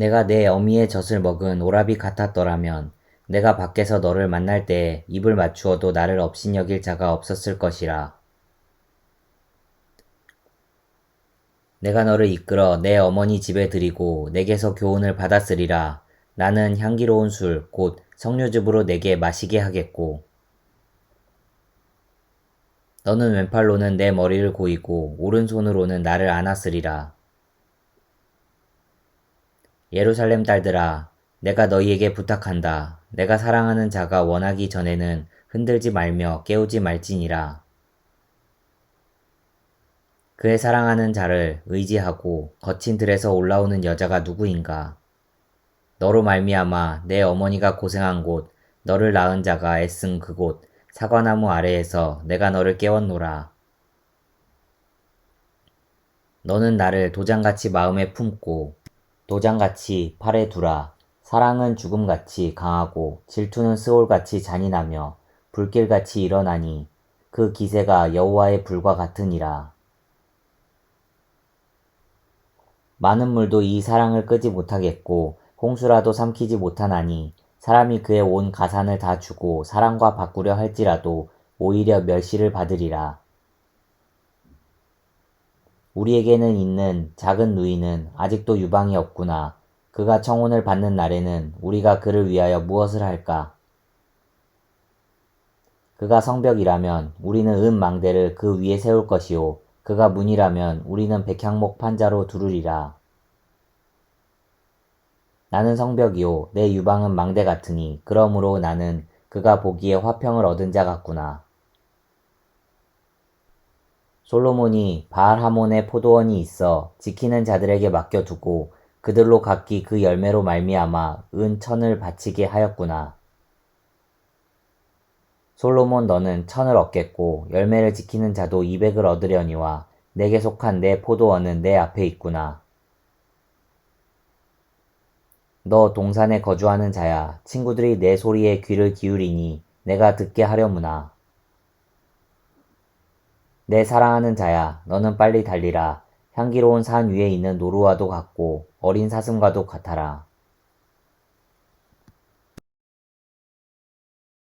내가 내 어미의 젖을 먹은 오라비 같았더라면 내가 밖에서 너를 만날 때에 입을 맞추어도 나를 업신여길 자가 없었을 것이라. 내가 너를 이끌어 내 어머니 집에 들이고 내게서 교훈을 받았으리라. 나는 향기로운 술, 곧 석류즙으로 내게 마시게 하겠고. 너는 왼팔로는 내 머리를 고이고 오른손으로는 나를 안았으리라. 예루살렘 딸들아, 내가 너희에게 부탁한다. 내가 사랑하는 자가 원하기 전에는 흔들지 말며 깨우지 말지니라. 그의 사랑하는 자를 의지하고 거친 들에서 올라오는 여자가 누구인가? 너로 말미암아 내 어머니가 고생한 곳, 너를 낳은 자가 애쓴 그곳, 사과나무 아래에서 내가 너를 깨웠노라. 너는 나를 도장같이 마음에 품고 도장같이 팔에 두라. 사랑은 죽음같이 강하고 질투는 스올같이 잔인하며 불길같이 일어나니 그 기세가 여호와의 불과 같으니라. 많은 물도 이 사랑을 끄지 못하겠고 홍수라도 삼키지 못하나니 사람이 그의 온 가산을 다 주고 사랑과 바꾸려 할지라도 오히려 멸시를 받으리라. 우리에게는 있는 작은 누이는 아직도 유방이 없구나. 그가 청혼을 받는 날에는 우리가 그를 위하여 무엇을 할까? 그가 성벽이라면 우리는 은 망대를 그 위에 세울 것이요. 그가 문이라면 우리는 백향목 판자로 두르리라. 나는 성벽이요. 내 유방은 망대 같으니 그러므로 나는 그가 보기에 화평을 얻은 자 같구나. 솔로몬이 바알하몬의 포도원이 있어 지키는 자들에게 맡겨두고 그들로 각기 그 열매로 말미암아 은 천을 바치게 하였구나. 솔로몬 너는 천을 얻겠고 열매를 지키는 자도 이백을 얻으려니와 내게 속한 내 포도원은 내 앞에 있구나. 너 동산에 거주하는 자야 친구들이 내 소리에 귀를 기울이니 내가 듣게 하려무나. 내 사랑하는 자야, 너는 빨리 달리라. 향기로운 산 위에 있는 노루와도 같고 어린 사슴과도 같아라.